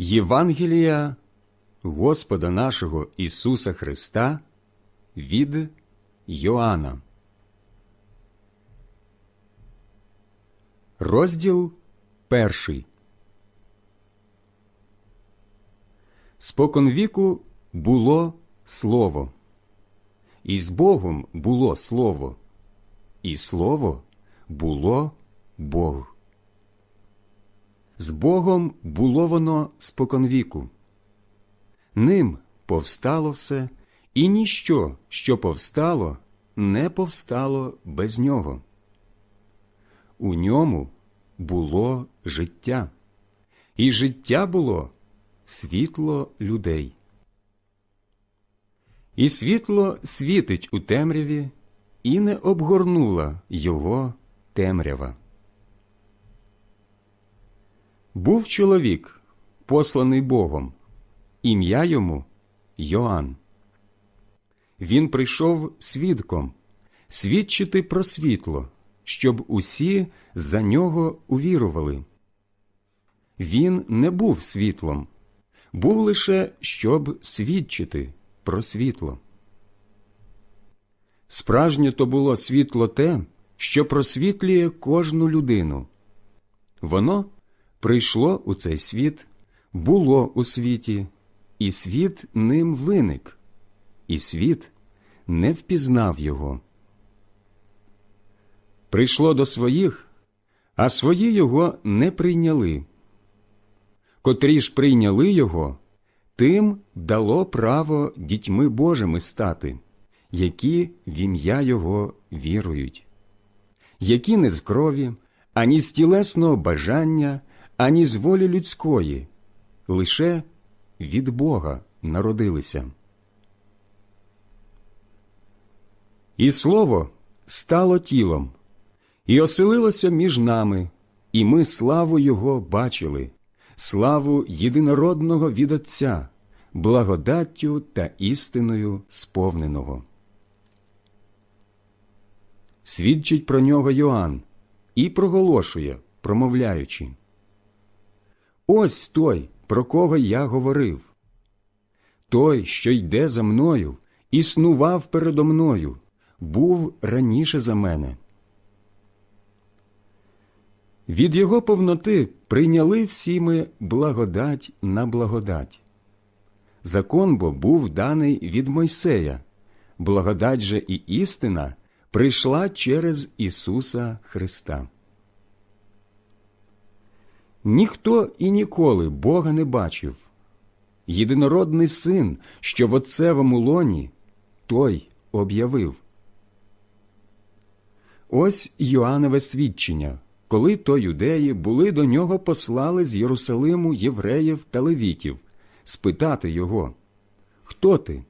Євангелія Господа нашого Ісуса Христа від Йоанна. Розділ перший. Споконвіку було слово, і з Богом було слово, і слово було Бог. З Богом було воно споконвіку. Ним повстало все, і ніщо, що повстало, не повстало без нього. У ньому було життя, і життя було світло людей. І світло світить у темряві, і не обгорнула його темрява. Був чоловік, посланий Богом, ім'я йому Йоанн. Він прийшов свідком свідчити про світло, щоб усі за нього увірували. Він не був світлом, був лише щоб свідчити про світло. Справжнє то було світло те, що просвітлює кожну людину. Воно прийшло у цей світ, було у світі, і світ ним виник, і світ не впізнав його. Прийшло до своїх, а свої його не прийняли. Котрі ж прийняли його, тим дало право дітьми Божими стати, які в ім'я Його вірують, які не з крові, ані з тілесного бажання, ані з волі людської, лише від Бога народилися. І слово стало тілом, і оселилося між нами, і ми славу Його бачили, славу єдинородного від Отця, благодаттю та істиною сповненого. Свідчить про нього Йоанн і проголошує, промовляючи. Ось той, про кого я говорив. Той, що йде за мною, існував передо мною, був раніше за мене. Від його повноти прийняли всі ми благодать на благодать. Закон бо був даний від Мойсея, благодать же і істина прийшла через Ісуса Христа. Ніхто і ніколи Бога не бачив. Єдинородний син, що в отцевому лоні, той об'явив. Ось Йоаннове свідчення, коли то юдеї були до нього послали з Єрусалиму євреїв та левітів спитати його Хто ти?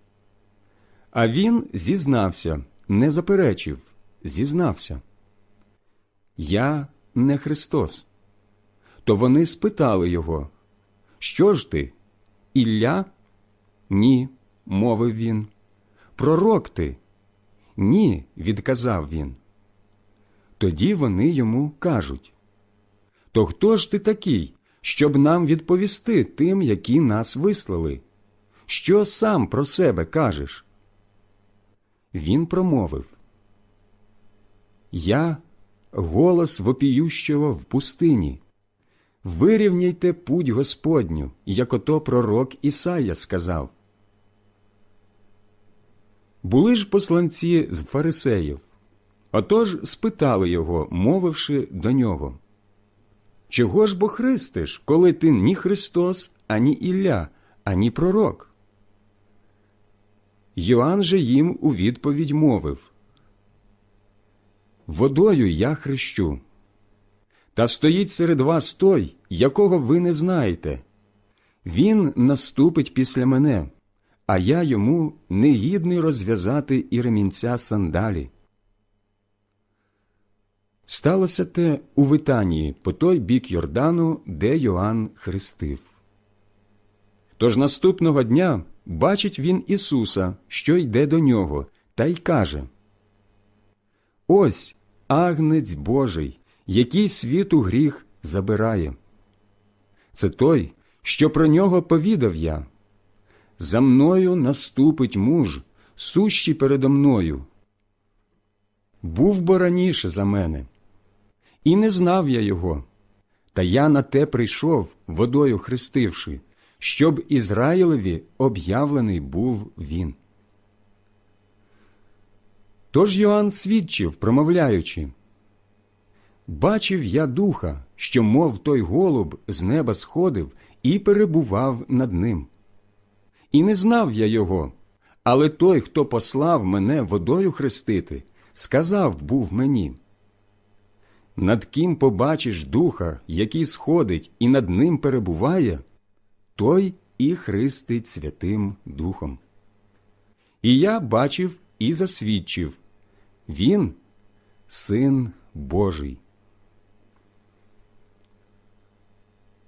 А він зізнався, не заперечив, зізнався. Я не Христос. То вони спитали його, Що ж ти? Ілля? Ні, мовив він. Пророк ти? Ні, відказав він. Тоді вони йому кажуть То хто ж ти такий, щоб нам відповісти тим, які нас вислали? Що сам про себе кажеш? Він промовив Я голос вопіющого в пустині. Вирівняйте путь Господню, як ото пророк Ісая сказав. Були ж посланці з фарисеїв. Отож спитали його, мовивши до нього. Чого ж бо христиш, коли ти ні Христос, ані Ілля, ані пророк? Йоанн же їм у відповідь мовив Водою я хрещу. Та стоїть серед вас той, якого ви не знаєте. Він наступить після мене, а я йому не гідний розв'язати і ремінця сандалі. Сталося те у Витанії по той бік Йордану, де Йоанн хрестив. Тож наступного дня бачить він Ісуса, що йде до нього, та й каже Ось агнець Божий, який світу гріх забирає. Це той, що про нього повідав я. За мною наступить муж, сущий передо мною. Був бо раніше за мене, і не знав я його, та я на те прийшов, водою хрестивши, щоб Ізраїлеві об'явлений був він. Тож Йоанн свідчив, промовляючи, Бачив я духа, що, мов той голуб, з неба сходив і перебував над ним. І не знав я його, але той, хто послав мене водою хрестити, сказав був мені. Над ким побачиш духа, який сходить і над ним перебуває, той і хрестить Святим Духом. І я бачив і засвідчив він син Божий.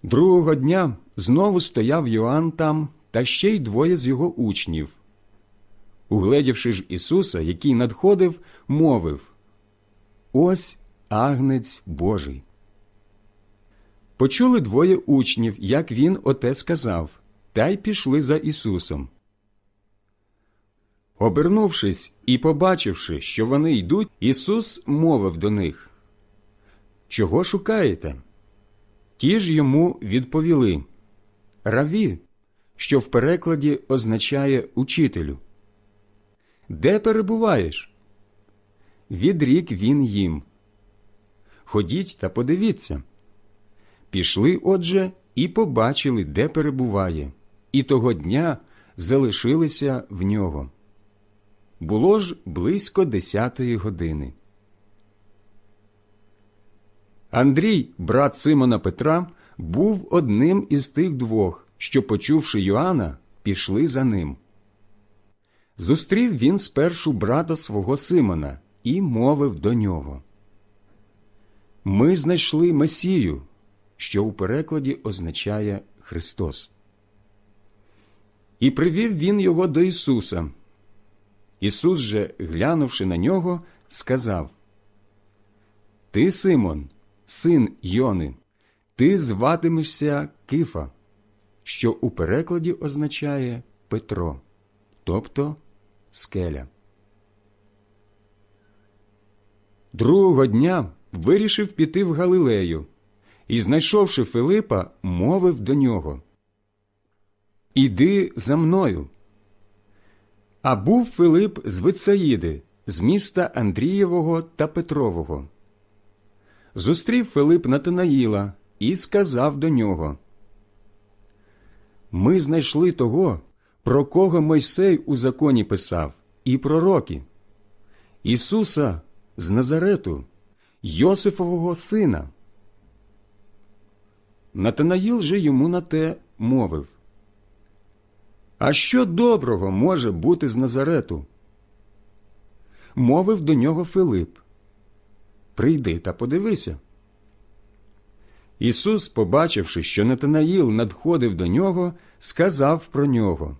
Другого дня знову стояв Йоанн там та ще й двоє з його учнів. Угледівши ж Ісуса, який надходив, мовив Ось агнець Божий. Почули двоє учнів, як він оте сказав, та й пішли за Ісусом. Обернувшись і побачивши, що вони йдуть, Ісус мовив до них Чого шукаєте? Ті ж йому відповіли Раві, що в перекладі означає учителю. Де перебуваєш? Відрік він їм. Ходіть та подивіться. Пішли, отже, і побачили, де перебуває, і того дня залишилися в нього. Було ж близько десятої години. Андрій, брат Симона Петра, був одним із тих двох, що, почувши Йоанна, пішли за ним. Зустрів він спершу брата свого Симона і мовив до нього. Ми знайшли Месію, що у перекладі означає Христос. І привів він його до Ісуса. Ісус же, глянувши на нього, сказав Ти, Симон, син Йони, ти зватимешся Кифа, що у перекладі означає Петро, тобто скеля. Другого дня вирішив піти в Галилею і, знайшовши Филипа, мовив до нього Іди за мною. А був Филип з Вицаїди, з міста Андрієвого та Петрового. Зустрів Филип Натанаїла і сказав до нього Ми знайшли того, про кого Мойсей у законі писав, і пророки Ісуса з Назарету, Йосифового сина. Натанаїл же йому на те мовив А що доброго може бути з Назарету? Мовив до нього Филип Прийди та подивися. Ісус, побачивши, що Натанаїл надходив до нього, сказав про нього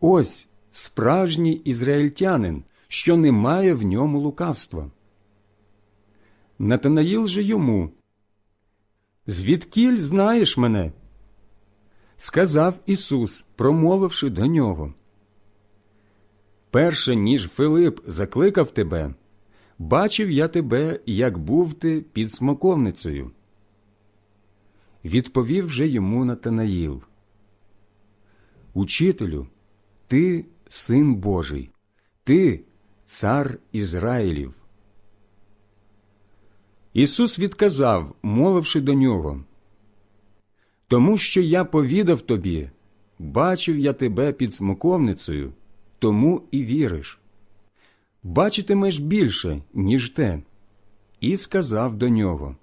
Ось справжній ізраїльтянин, що немає в ньому лукавства. Натанаїл же йому Звідкіль знаєш мене? Сказав Ісус, промовивши до нього. Перше ніж Филип закликав тебе, бачив я тебе, як був ти під смоковницею. Відповів же йому Натанаїл. Учителю, ти син Божий, ти цар Ізраїлів. Ісус відказав, мовивши до нього, Тому що я повідав тобі, бачив я тебе під смоковницею, тому і віриш. Бачитимеш більше, ніж те, і сказав до нього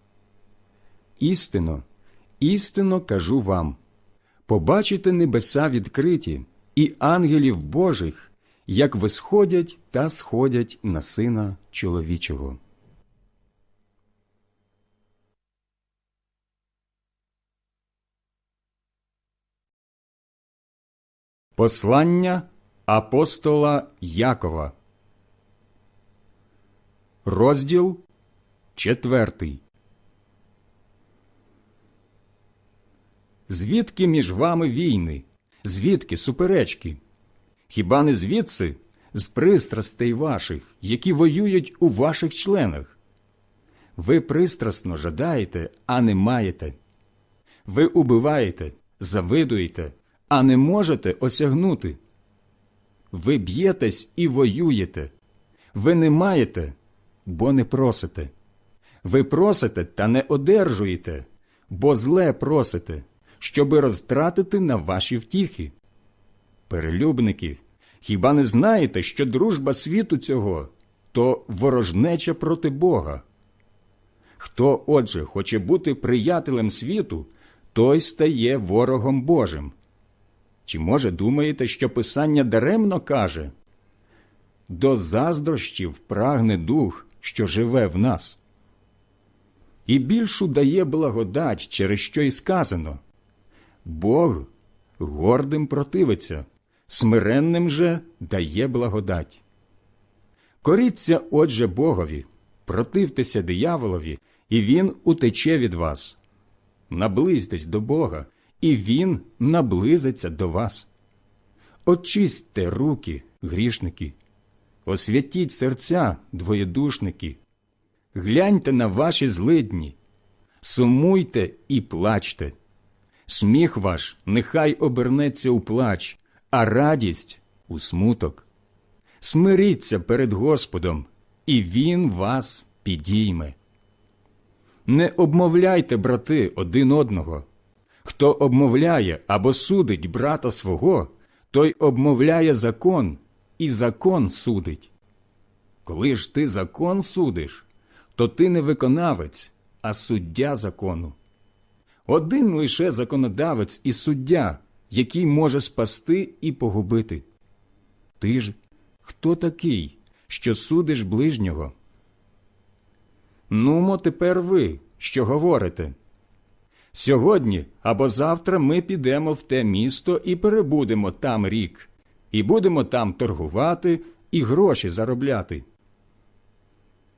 Істинно, істинно кажу вам побачите небеса відкриті і ангелів Божих, як висходять та сходять на сина чоловічого. Послання апостола Якова, розділ четвертий. Звідки між вами війни? Звідки суперечки? Хіба не звідси з пристрастей ваших, які воюють у ваших членах? Ви пристрасно жадаєте, а не маєте. Ви убиваєте, завидуєте, а не можете осягнути. Ви б'єтесь і воюєте. Ви не маєте, бо не просите. Ви просите та не одержуєте, бо зле просите, щоби розтратити на ваші втіхи. Перелюбники, хіба не знаєте, що дружба світу цього то ворожнеча проти Бога? Хто, отже, хоче бути приятелем світу, той стає ворогом Божим. Чи, може, думаєте, що Писання даремно каже до заздрощів прагне дух, що живе в нас? І більшу дає благодать, через що й сказано Бог гордим противиться, смиренним же дає благодать. Коріться, отже, Богові, противтеся дияволові, і він утече від вас. Наблизьтесь до Бога, і Він наблизиться до вас. Очистьте руки, грішники, освятіть серця, двоєдушники, гляньте на ваші злидні, сумуйте і плачте. Сміх ваш нехай обернеться у плач, а радість у смуток. Смиріться перед Господом, і Він вас підійме. Не обмовляйте, брати, один одного. Хто обмовляє або судить брата свого, той обмовляє закон, і закон судить. Коли ж ти закон судиш, то ти не виконавець, а суддя закону. Один лише законодавець і суддя, який може спасти і погубити. Ти ж хто такий, що судиш ближнього? Нумо тепер ви, що говорите. Сьогодні або завтра ми підемо в те місто і перебудемо там рік, і будемо там торгувати і гроші заробляти.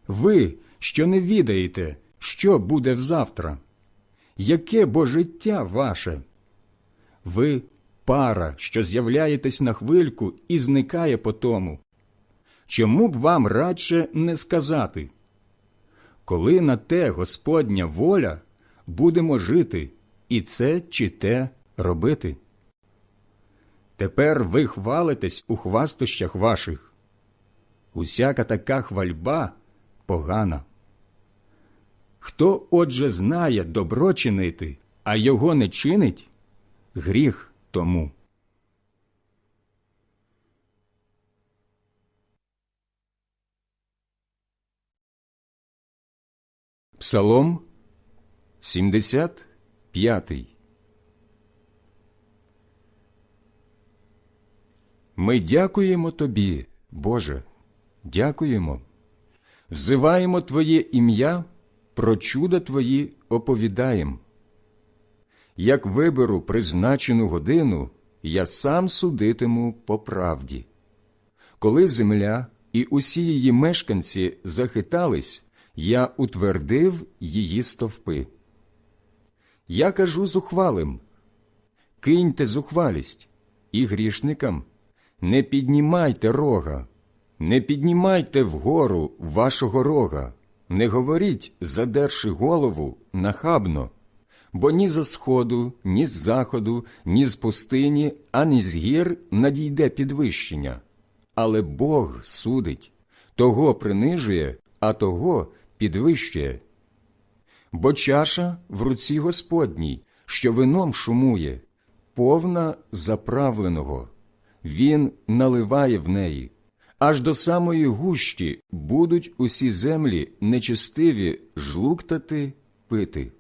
Ви, що не відаєте, що буде взавтра, яке бо життя ваше? Ви пара, що з'являєтесь на хвильку і зникає по тому. Чому б вам радше не сказати? Коли на те Господня воля, будемо жити і це чи те робити. Тепер ви хвалитесь у хвастощах ваших. Усяка така хвальба погана. Хто, отже, знає добро чинити, а його не чинить, гріх тому. Псалом 75 Ми дякуємо Тобі, Боже, дякуємо. Взиваємо Твоє ім'я, про чуда Твої оповідаєм. Як виберу призначену годину, я сам судитиму по правді. Коли земля і усі її мешканці захитались, я утвердив її стовпи. Я кажу зухвалим киньте зухвалість і грішникам, не піднімайте рога, не піднімайте вгору вашого рога, не говоріть, задерши голову нахабно, бо ні за сходу, ні з заходу, ні з пустині, ані з гір надійде підвищення. Але Бог судить, того принижує, а того підвищує. Бо чаша в руці Господній, що вином шумує, повна заправленого, він наливає в неї, аж до самої гущі будуть усі землі нечистиві жлуктати пити.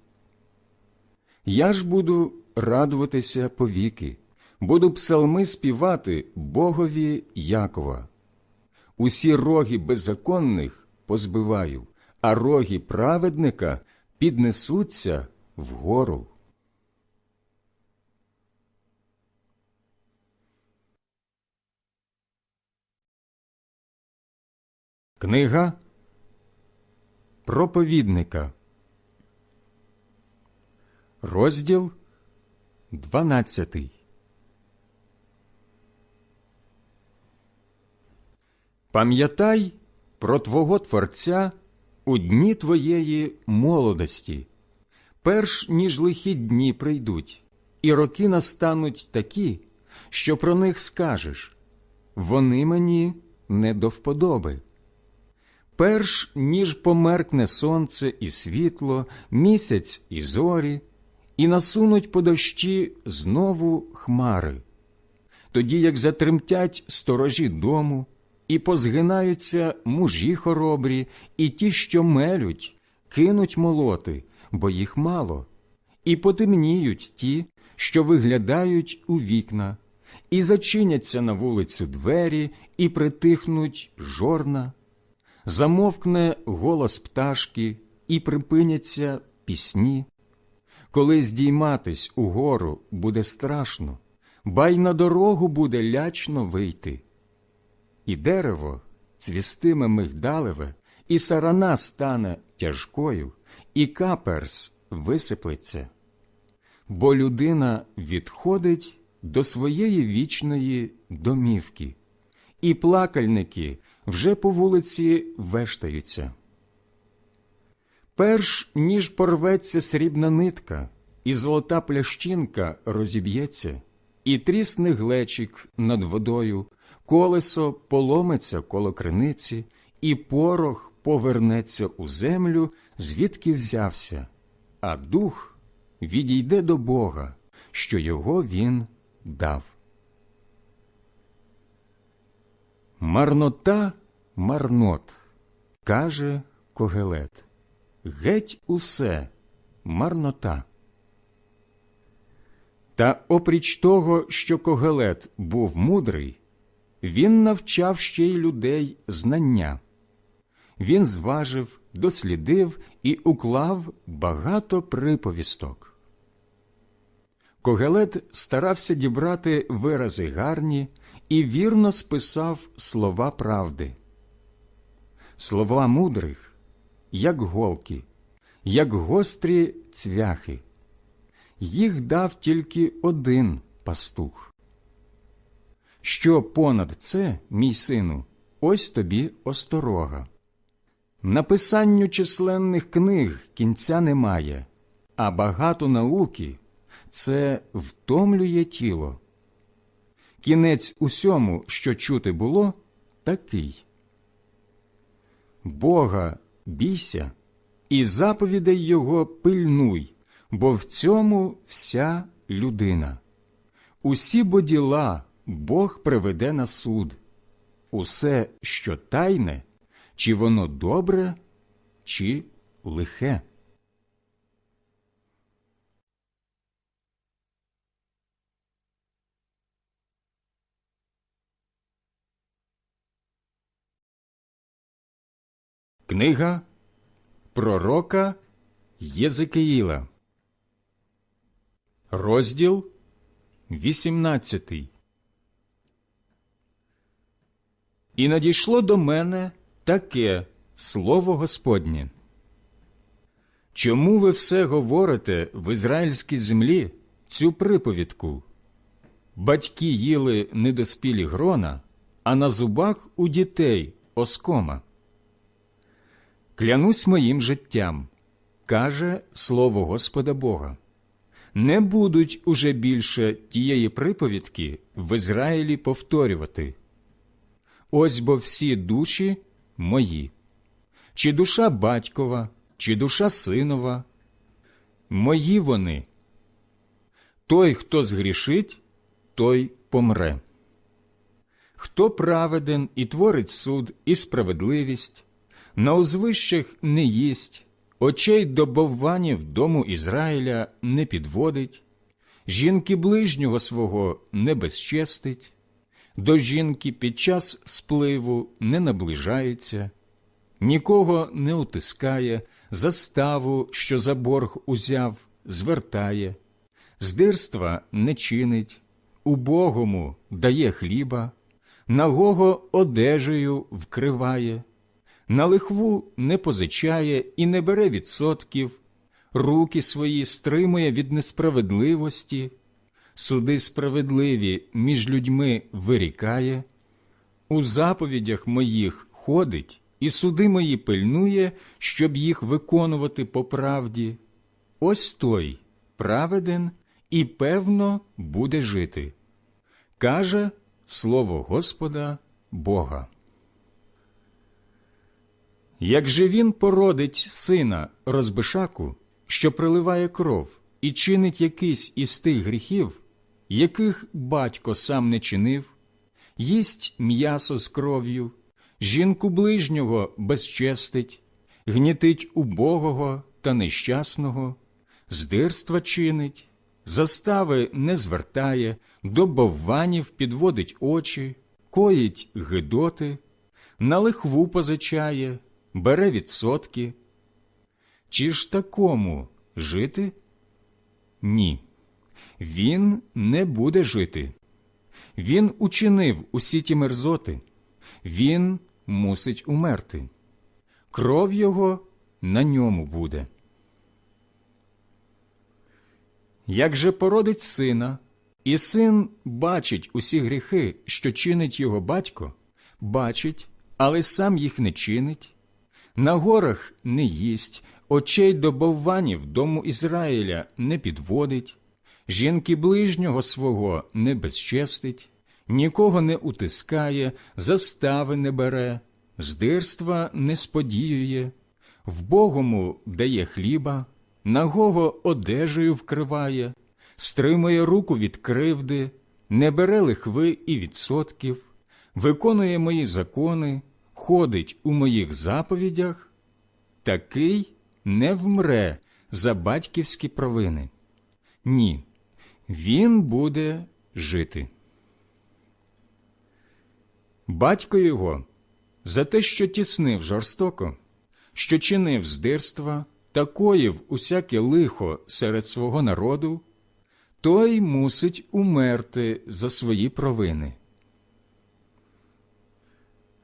Я ж буду радуватися повіки, буду псалми співати Богові Якова. Усі роги беззаконних позбиваю, а роги праведника піднесуться вгору. Книга проповідника, розділ 12. Пам'ятай про Твого Творця у дні твоєї молодості, перш ніж лихі дні прийдуть, і роки настануть такі, що про них скажеш вони мені не до вподоби. Перш ніж померкне сонце і світло, місяць і зорі, і насунуть по дощі знову хмари, тоді як затремтять сторожі дому, і позгинаються мужі хоробрі, і ті, що мелють, кинуть молоти, бо їх мало, і потемніють ті, що виглядають у вікна, і зачиняться на вулицю двері, і притихнуть жорна, замовкне голос пташки, і припиняться пісні. Коли здійматись угору буде страшно, ба й на дорогу буде лячно вийти. І дерево цвістиме мигдалеве, і сарана стане тяжкою, і каперс висиплеться. Бо людина відходить до своєї вічної домівки, і плакальники вже по вулиці вештаються. Перш ніж порветься срібна нитка, і золота плящинка розіб'ється, і трісне глечик над водою, колесо поломиться коло криниці, і порох повернеться у землю, звідки взявся, а дух відійде до Бога, що його він дав. Марнота марнот, каже Когелет. Геть усе марнота. Та опріч того, що Когелет був мудрий, він навчав ще й людей знання. Він зважив, дослідив і уклав багато приповісток. Когелет старався дібрати вирази гарні і вірно списав слова правди. Слова мудрих, як голки, як гострі цвяхи. Їх дав тільки один пастух. Що понад це, мій сину, ось тобі осторога. Написанню численних книг кінця немає, а багато науки це втомлює тіло. Кінець усьому, що чути було, такий. Бога бійся і заповідей Його пильнуй, бо в цьому вся людина. Усі бо діла Бог приведе на суд, усе, що тайне, чи воно добре, чи лихе. Книга Пророка Єзекиїла, розділ 18 І надійшло до мене таке слово Господнє. Чому ви все говорите в ізраїльській землі цю приповідку? Батьки їли недоспілі грона, а на зубах у дітей оскома. Клянусь моїм життям, каже слово Господа Бога. Не будуть уже більше тієї приповідки в Ізраїлі повторювати. Ось бо всі душі мої, чи душа батькова, чи душа синова, мої вони. Той, хто згрішить, той помре. Хто праведен і творить суд і справедливість, на узвищах не їсть, очей до бовванів дому Ізраїля не підводить, жінки ближнього свого не безчестить, до жінки під час спливу не наближається, нікого не утискає, заставу, що за борг узяв, звертає, здирства не чинить, убогому дає хліба, нагого одежею вкриває на лихву не позичає і не бере відсотків, руки свої стримує від несправедливості, суди справедливі між людьми вирікає, у заповідях моїх ходить і суди мої пильнує, щоб їх виконувати по правді. Ось той праведен і певно буде жити. Каже слово Господа Бога. Як же він породить сина розбишаку, що приливає кров, і чинить якийсь із тих гріхів, яких батько сам не чинив, їсть м'ясо з кров'ю, жінку ближнього безчестить, гнітить убогого та нещасного, здирства чинить, застави не звертає, до бовванів підводить очі, коїть гидоти, на лихву позичає, бере відсотки. Чи ж такому жити? Ні. Він не буде жити. Він учинив усі ті мерзоти, він мусить умерти. Кров його на ньому буде. Як же породить сина, і син бачить усі гріхи, що чинить його батько, бачить, але сам їх не чинить, на горах не їсть, очей до бовванів дому Ізраїля не підводить, жінки ближнього свого не безчестить, нікого не утискає, застави не бере, здирства не сподіює, вбогому дає хліба, нагого одежею вкриває, стримує руку від кривди, не бере лихви і відсотків, виконує мої закони, ходить у моїх заповідях, такий не вмре за батьківські провини. Ні, він буде жити. Батько його за те, що тіснив жорстоко, що чинив здирства та коїв усяке лихо серед свого народу, той мусить умерти за свої провини.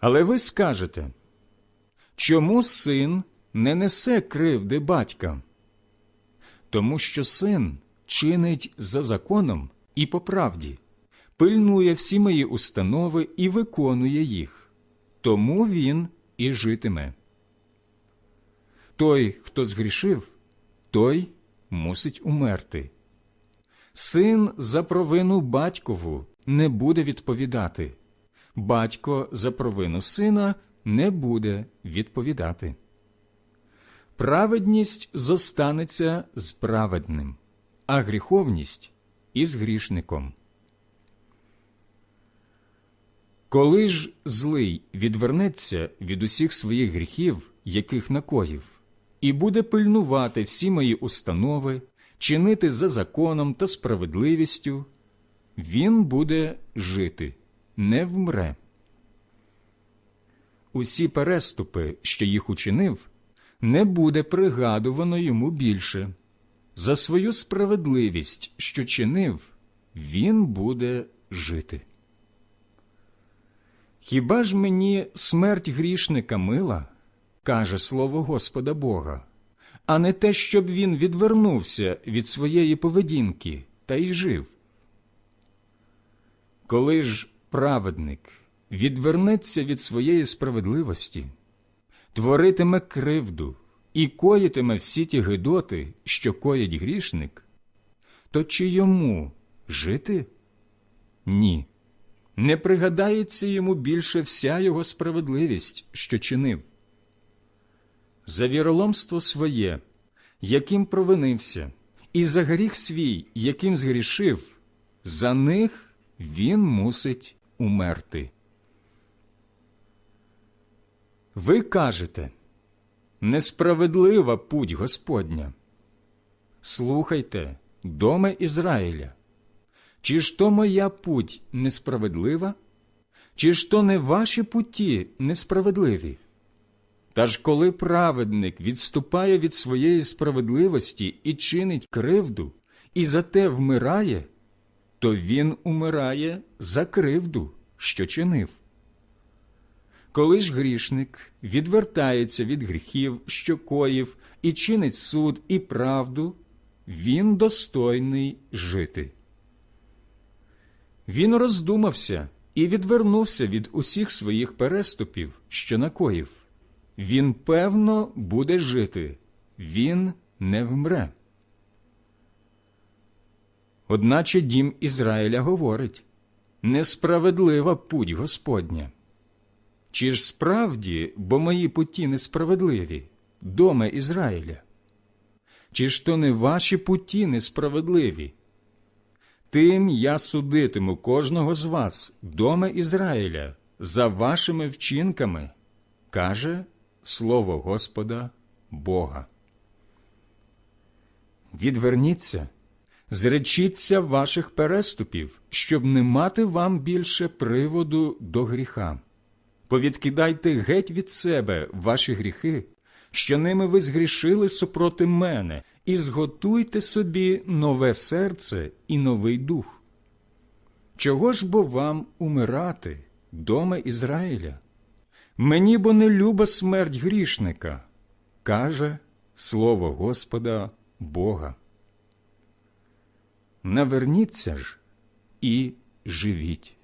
Але ви скажете, чому син не несе кривди батька? Тому що син чинить за законом і по правді, пильнує всі мої установи і виконує їх, тому він і житиме. Той, хто згрішив, той мусить умерти. Син за провину батькову не буде відповідати, батько за провину сина не буде відповідати. Праведність зостанеться з праведним, а гріховність із грішником. Коли ж злий відвернеться від усіх своїх гріхів, яких накоїв, і буде пильнувати всі мої установи, чинити за законом та справедливістю, він буде жити, не вмре. Усі переступи, що їх учинив, не буде пригадувано йому більше. За свою справедливість, що чинив, він буде жити. Хіба ж мені смерть грішника мила, каже слово Господа Бога, а не те, щоб він відвернувся від своєї поведінки та й жив? Коли ж праведник відвернеться від своєї справедливості, творитиме кривду і коїтиме всі ті гидоти, що коїть грішник, то чи йому жити? Ні. Не пригадається йому більше вся його справедливість, що чинив. За віроломство своє, яким провинився, і за гріх свій, яким згрішив, за них він мусить умерти. Ви кажете несправедлива путь Господня. Слухайте, доме Ізраїля. Чи ж то моя путь несправедлива? Чи ж то не ваші путі несправедливі? Та ж коли праведник відступає від своєї справедливості і чинить кривду, і за те вмирає, то він умирає за кривду, що чинив. Коли ж грішник відвертається від гріхів, що коїв, і чинить суд і правду, він достойний жити. Він роздумався і відвернувся від усіх своїх переступів, що накоїв. Він, певно, буде жити, він не вмре. Одначе дім Ізраїля говорить несправедлива путь Господня. Чи ж справді, бо мої путі несправедливі, доме Ізраїля? Чи ж то не ваші путі несправедливі? Тим я судитиму кожного з вас, доме Ізраїля, за вашими вчинками, каже слово Господа Бога. Відверніться, зречіться ваших переступів, щоб не мати вам більше приводу до гріха. Повідкидайте геть від себе ваші гріхи, що ними ви згрішили супроти мене, і зготуйте собі нове серце і новий дух. Чого ж бо вам умирати, доме Ізраїля? Мені бо не люба смерть грішника, каже слово Господа Бога. Наверніться ж і живіть.